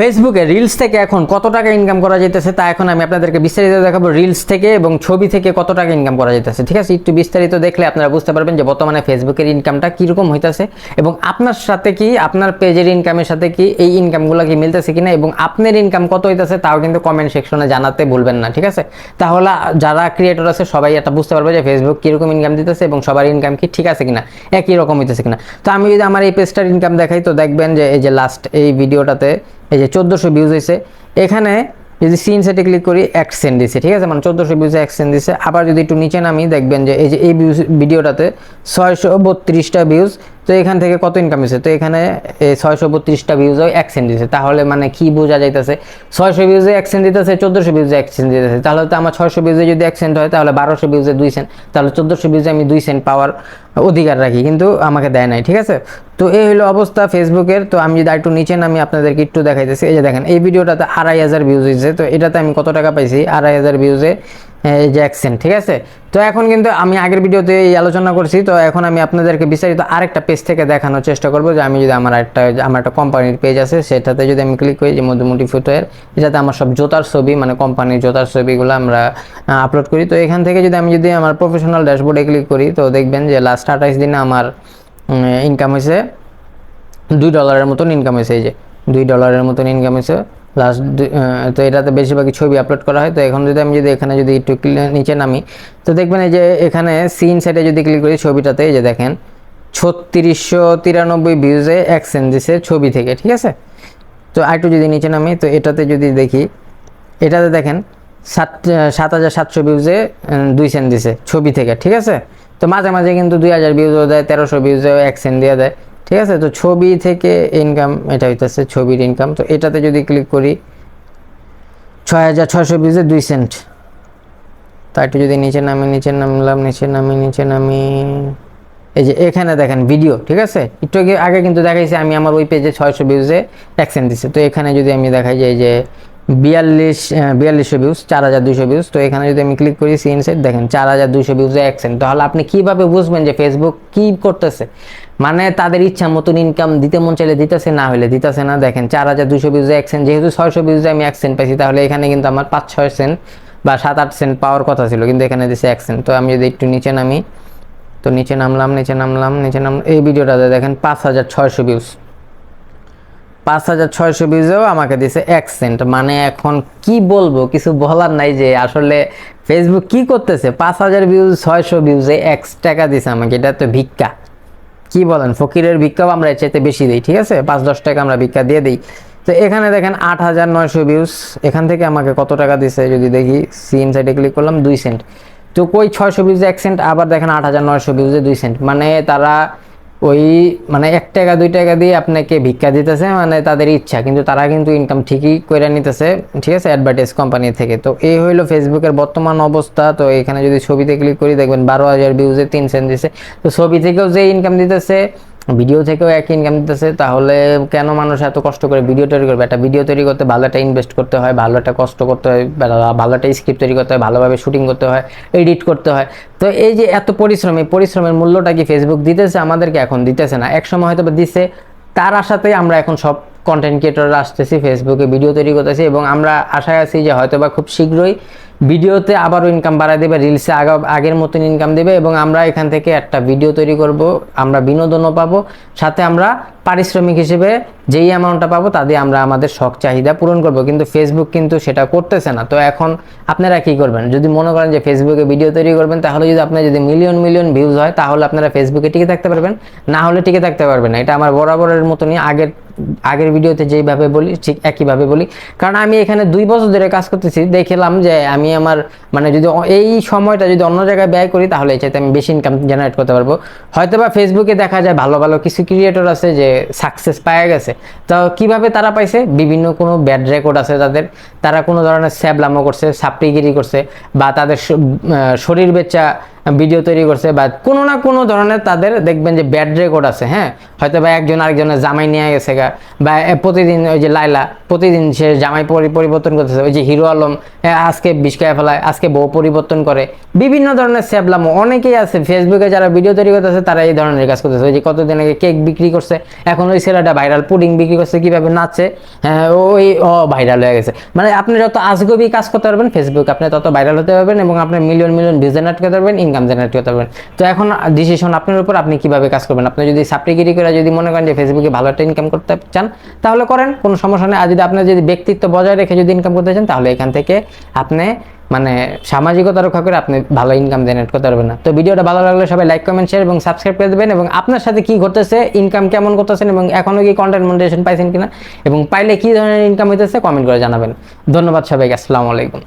ফেসবুকে রিলস থেকে এখন কত টাকা ইনকাম করা যেতেছে তা এখন আমি আপনাদেরকে বিস্তারিত দেখাবো রিলস থেকে এবং ছবি থেকে কত টাকা ইনকাম করা যেতেছে ঠিক আছে? একটু বিস্তারিত দেখলে আপনারা বুঝতে পারবেন যে বর্তমানে ফেসবুকের ইনকামটা কীরকম হইতেছে এবং আপনার সাথে কি, আপনার পেজের ইনকামের সাথে কি এই ইনকামগুলো কি মিলতেছে কিনা এবং আপনার ইনকাম কত হইতেছে তাও কিন্তু কমেন্ট সেকশনে জানাতে ভুলবেন না, ঠিক আছে? তাহলে যারা ক্রিয়েটর আছে সবাই এটা বুঝতে পারবে যে ফেসবুক কীরকম ইনকাম দিতেছে এবং সবার ইনকাম কি ঠিক আছে কিনা, একই রকম হইতেছে কিনা। তো আমি যদি আমার এই পেজটার ইনকাম দেখাই তো দেখবেন যে এই যে লাস্ট এই ভিডিওটাতে এই যে চোদ্দোশো ভিউজ হয়েছে এখানে যদি সিন সেটে ক্লিক করি, এক দিছে, ঠিক আছে? মানে চোদ্দোশো ভিউজে এক দিছে। আবার যদি একটু নিচে নামি, দেখবেন যে এই যে এই ভিউজ ভিডিওটাতে ছয়শো বত্রিশটা ভিউজ তো এখান থেকে কত ইনকাম হয়েছে তো এখানে ছয়শো বত্রিশটা ভিউজও এক দিছে। তাহলে মানে কি বোঝা যাইতেছে? ছয়শো ভিউজে এক দিতেছে, চোদ্দোশো ভিউজে এক দিতেছে। তাহলে তো আমার ছয়শো ভিউজে যদি এক সেন্ট হয়, তাহলে বারোশো ভিউজে দুই সেন্ট তাহলে চোদ্দোশো ভিউজে আমি দুই সেন্ট পাওয়ার অধিকার রাখি, কিন্তু আমাকে দেয় নাই, ঠিক আছে? তো এই হলো অবস্থা ফেসবুকের তো আমি যদি একটু নিচে নামি, আপনাদেরকে একটু দেখাইতেছি। এই যে দেখেন, এই ভিডিওটাতে আড়াই হাজার ভিউজ হয়েছে তো এটাতে আমি কত টাকা পাইছি? আড়াই হাজার ভিউজে অ্যাকসেন্ট ঠিক আছে? তো এখন কিন্তু আমি আগের ভিডিওতে এই আলোচনা করছি, তো এখন আমি আপনাদেরকে বিস্তারিত আরেকটা পেজ থেকে দেখানোর চেষ্টা করব, যে আমি যদি আমার একটা আমার একটা কোম্পানির পেজ আছে, সেটাতে যদি আমি ক্লিক করি, যে মধুমুটি ফুটওয়্যার এটাতে আমার সব জোতার ছবি মানে কোম্পানির জোতার ছবিগুলো আমরা আপলোড করি। তো এখান থেকে যদি আমি যদি আমার প্রফেশনাল ড্যাশবোর্ডে ক্লিক করি, তো দেখবেন যে লাস্ট আঠাইশ দিনে আমার ইনকাম হয়েছে দুই ডলারের মতন ইনকাম হয়েছে, এই যে দুই ডলারের মতন ইনকাম হয়েছে। লাস্ট তো এটাতে বেশিরভাগই ছবি আপলোড করা হয়। তো এখন যদি আমি যদি এখানে যদি একটু নিচে নামি, তো দেখবেন এই যে এখানে সিন সাইডে যদি ক্লিক করি ছবিটাতে, এই যে দেখেন, ছত্রিশশো তিরানব্বই ভিউজে সেন্ট দিছে ছবি থেকে, ঠিক আছে? তো আরেকটু যদি নিচে নামি, তো এটাতে যদি দেখি, এটাতে দেখেন, সাত সাত হাজার সাতশো ভিউজে দুই সেন্ট দিছে ছবি থেকে, ঠিক আছে? তো মাঝে মাঝে কিন্তু দুই হাজার ভিউজও দেয়, তেরোশো ভিউজেও এক সেন্ট দিয়ে দেয়। ঠিক আছে? তো ছবি থেকে ইনকাম এটা হইতেছে, ছবির ইনকাম তো এটাতে যদি ক্লিক করি ছয় হাজার ছয়শো ভিউজে দুই সেন্ট তা একটু যদি নিচে নামি, নিচে নামলাম, নিচে নামি নিচে নামি। এই যে এখানে দেখেন ভিডিও ঠিক আছে? একটু আগে কিন্তু দেখাইছি, আমি আমার ওই পেজে ছয়শো ভিউজে অ্যাকসেন্ট দিচ্ছে তো এখানে যদি আমি দেখাই যে, এই যে বিয়াল্লিশ বিয়াল্লিশশো ভিউজ চার হাজার দুশো ভিউজ তো এখানে যদি আমি ক্লিক করি সিন সেট দেখেন, চার হাজার দুশো ভিউজে অ্যাকসেন্ট তাহলে আপনি কীভাবে বুঝবেন যে ফেসবুক কি করতেছে? মানে তাদের ইচ্ছা মতন ইনকাম দিতে মন চাইলে দিতেছে, না হলে দিতেছে না। দেখেন, চার হাজার দুশো ভিউজে অ্যাকসেন্ট যেহেতু ছয়শো ভিউজে আমি অ্যাকসেন্ট পাইছি, তাহলে এখানে কিন্তু আমার পাঁচ ছয় সেন্ট বা সাত আট সেন্ট পাওয়ার কথা ছিল, কিন্তু এখানে দিছে এক সেন্ট তো আমি যদি একটু নিচে নামি, তো নিচে নামলাম নিচে নামলাম, নিচে নাম এই ভিডিওটাতে দেখেন পাঁচ হাজার ছয়শো ভিউজ পাঁচ হাজার ছয়শো ভিউজেও আমাকে দিছে এক সেন্ট। মানে এখন কি বলব, কিছু বলার নাই যে আসলে ফেসবুক কি করতেছে? পাঁচ হাজার ভিউজ, ছয়শো ভিউজে এক টাকা দিছে আমাকে, এটা তো ভিক্ষা। কি বলেন, ফকিরের ভিক্ষাও আমরা চাইতে বেশি দিই, ঠিক আছে? পাঁচ দশ টাকা আমরা ভিক্ষা দিয়ে দিই। তো এখানে দেখেন আট হাজার নয়শো ভিউজ, এখান থেকে আমাকে কত টাকা দিছে যদি দেখি সিন সাইডে ক্লিক করলাম, দুই সেন্ট। তো কই ছয়শো ভিউজে এক সেন্ট, আবার দেখেন আট হাজার নয়শো ভিউজে দুই সেন্ট। মানে তারা ওই মানে এক টাকা, দুই টাকা দিয়ে আপনাকে ভিক্ষা দিতেছে মানে তাদের ইচ্ছা, কিন্তু তারা কিন্তু ইনকাম ঠিকই করে নিতেছে, ঠিক আছে অ্যাডভার্টাইজ কোম্পানি থেকে। তো এই হইল ফেসবুকের বর্তমান অবস্থা, তো এখানে যদি ছবিতে ক্লিক করি দেখবেন বারো হাজার ভিউজে তিন সেন্ট দিছে। তো ছবি থেকেও যে ইনকাম দিতেছে ভিডিও থেকেও একই ইনকাম দিতেছে, তাহলে কেন মানুষ এত কষ্ট করে ভিডিও তৈরি করবে? একটা ভিডিও তৈরি করতে ভালো একটা ইনভেস্ট করতে হয়, ভালো একটা কষ্ট করতে হয় ভালো একটা স্ক্রিপ্ট তৈরি করতে হয়, ভালোভাবে শুটিং করতে হয় এডিট করতে হয়। তো এই যে এত পরিশ্রম, এই পরিশ্রমের মূল্যটা কি ফেসবুক দিতেছে? আমাদেরকে এখন দিতেছে না। এক সময় হয়তো দিছে, তার আশাতেই আমরা এখন সব কন্টেন্ট ক্রিয়েটররা আসতেছি ফেসবুকে ভিডিও তৈরি করতেছি এবং আমরা আশায় আছি যে হয়তো বা খুব শীঘ্রই ভিডিওতে আবারও ইনকাম বাড়ায় দেবে রিলসে আগা আগের মতন ইনকাম দেবে এবং আমরা এখান থেকে একটা ভিডিও তৈরি করব, আমরা বিনোদনও পাবো, সাথে আমরা পারিশ্রমিক হিসেবে যেই অ্যামাউন্টটা পাবো তা দিয়ে আমরা আমাদের শখ, চাহিদা পূরণ করব, কিন্তু ফেসবুক কিন্তু সেটা করতেছে না। তো এখন আপনারা কি করবেন? যদি মনে করেন যে ফেসবুকে ভিডিও তৈরি করবেন, তাহলে যদি আপনার যদি মিলিয়ন মিলিয়ন ভিউজ হয়, তাহলে আপনারা ফেসবুকে টিকে থাকতে পারবেন, না হলে টিকে থাকতে পারবেন না। এটা আমার বরাবরের মতনই আগের আগের ভিডিওতে যেইভাবে বলি, ঠিক একইভাবে বলি। কারণ আমি এখানে দুই বছর ধরে কাজ করতেছি, দেখলাম যে আমি আমার মানে যদি এই সময়টা যদি অন্য জায়গায় ব্যয় করি, তাহলে এটাতে আমি বেশি ইনকাম জেনারেট করতে পারব। হয়তো বা ফেসবুকে দেখা যায় ভালো ভালো কিছু ক্রিয়েটর আছে যে সাকসেস পাওয়া গেছে। তো কীভাবে তারা পাইছে? বিভিন্ন কোনো ব্যাড রেকর্ড আছে তাদের। তারা কোনো ধরনের স্যাবলামো করছে, সাপড়িগিরি করছে, বা তাদের শরীর বেচা ভিডিও তৈরি করছে বা কোনো না কোনো ধরনের তাদের দেখবেন যে ব্যাড রেকর্ড আছে হ্যাঁ? হয়তো বা একজন আরেকজনের জামাই নিয়ে গেছে গা, বা প্রতিদিন ওই যে লাইলা প্রতিদিন সে জামাই পরি- পরিবর্তন করতেছে, ওই যে হিরো আলম আজকে বিষ্কায় ফেলায়, আজকে বউ পরিবর্তন করে, বিভিন্ন ধরনের স্যাবলাম অনেকেই আছে ফেসবুকে যারা ভিডিও তৈরি করতেছে, তারা এই ধরনের কাজ করতেছে, ওই যে কতদিন আগে কেক বিক্রি করছে, এখন ওই ছেলেটা ভাইরাল পুডিং বিক্রি করছে, কীভাবে নাচছে হ্যাঁ ওই, ও ভাইরাল হয়ে গেছে। মানে আপনি যত আজগবি কাজ করতে পারবেন ফেসবুক আপনি তত ভাইরাল হতে পারবেন এবং আপনি মিলিয়ন মিলিয়ন ভিউ জেনারেট করতে পারবেন ইনকাম জেনারেট করতে পারবেন। তো এখন ডিসিশন আপনার উপর, আপনি কীভাবে কাজ করবেন? আপনি যদি সাপ্লিগিরি করে যদি মনে করেন যে ফেসবুকে ভালো একটা ইনকাম করতে চান, তাহলে করেন, কোনো সমস্যা নেই। আর যদি আপনার যদি ব্যক্তিত্ব বজায় রেখে যদি ইনকাম করতে চান, তাহলে এখান থেকে আপনি মানে সামাজিকতা রক্ষা করে আপনি ভালো ইনকাম জেনারেট করতে পারবেন না। তো ভিডিওটা ভালো লাগলে সবাই লাইক কমেন্ট শেয়ার এবং সাবস্ক্রাইব করে দেবেন এবং আপনার সাথে কি ঘটতেছে ইনকাম কেমন করতেছেন এবং এখনও কি কন্টেন্ট মনিটাইজেশন পাইছেন কিনা এবং পাইলে কি ধরনের ইনকাম হইতেছে কমেন্ট করে জানাবেন। ধন্যবাদ সবাইকে, আসসালামু আলাইকুম।